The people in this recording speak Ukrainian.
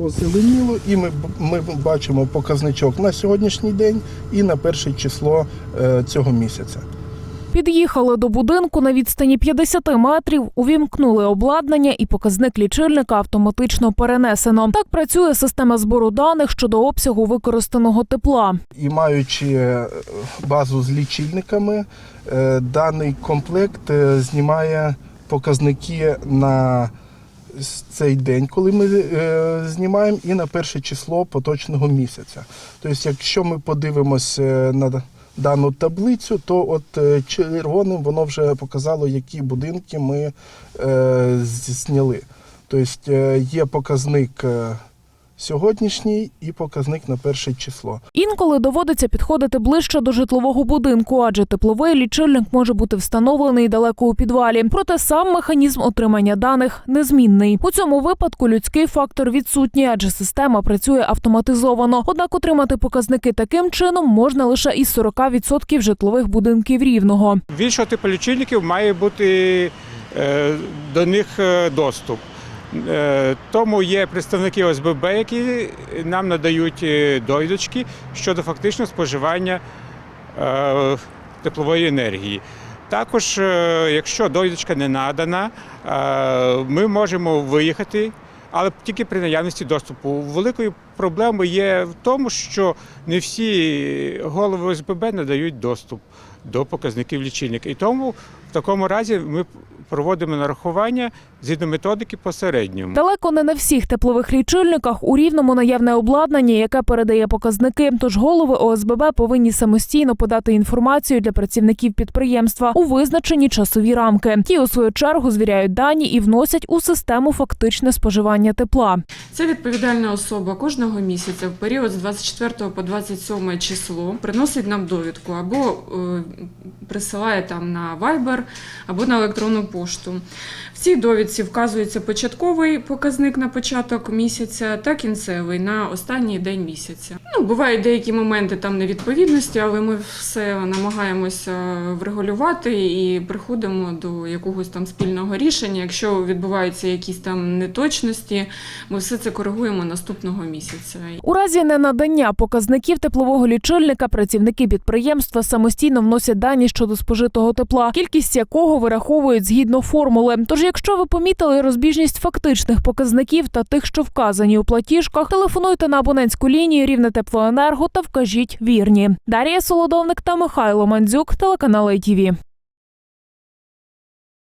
Позеленіло, і ми, ми бачимо показничок на сьогоднішній день і на перше число е, цього місяця. Під'їхали до будинку на відстані 50 метрів, увімкнули обладнання і показник лічильника автоматично перенесено. Так працює система збору даних щодо обсягу використаного тепла. І маючи е, базу з лічильниками, е, даний комплект знімає показники на цей день, коли ми е, знімаємо, і на перше число поточного місяця. Тобто, якщо ми подивимося на дану таблицю, то от е, червоним воно вже показало, які будинки ми е, зняли. Тобто е, є показник е, сьогоднішній і показник на перше число. Інколи доводиться підходити ближче до житлового будинку, адже тепловий лічильник може бути встановлений далеко у підвалі. Проте сам механізм отримання даних незмінний. У цьому випадку людський фактор відсутній, адже система працює автоматизовано. Однак отримати показники таким чином можна лише із 40% житлових будинків рівного. В іншого типу лічильників має бути е, до них е, доступ. Е, Тому є представники ОСББ, які нам надають е, довідочки щодо фактичного споживання е, теплової енергії. Також, якщо довідочка не надана, ми можемо виїхати, але тільки при наявності доступу. Великою проблемою є в тому, що не всі голови ОСББ надають доступ до показників лічильника. І тому в такому разі ми проводимо нарахування згідно методики посередньому. Далеко не на всіх теплових лічильниках у рівному наявне обладнання, яке передає показники. Тож голови ОСББ повинні самостійно подати інформацію для працівників підприємства у визначені часові рамки. Ті, у свою чергу, звіряють дані і вносять у систему фактичне споживання тепла. Ця відповідальна особа кожного місяця в період з 24 по 27 число приносить нам довідку або е, присилає там на Viber, або на електронну пошту. В цій довідці вказується початковий показник на початок місяця та кінцевий на останній день місяця. Ну, бувають деякі моменти там невідповідності, але ми все намагаємося врегулювати і приходимо до якогось там спільного рішення. Якщо відбуваються якісь там неточності, ми все це коригуємо наступного місяця. У разі ненадання показників теплового лічильника працівники підприємства самостійно вносять дані щодо спожитого тепла, кількість якого вираховують згідно формули. Тож, якщо ви помітили розбіжність фактичних показників та тих, що вказані у платіжках, телефонуйте на абонентську лінію Рівне теплоенерго та вкажіть вірні. Дарія Солодовник та Михайло Мандзюк, телеканал ITV.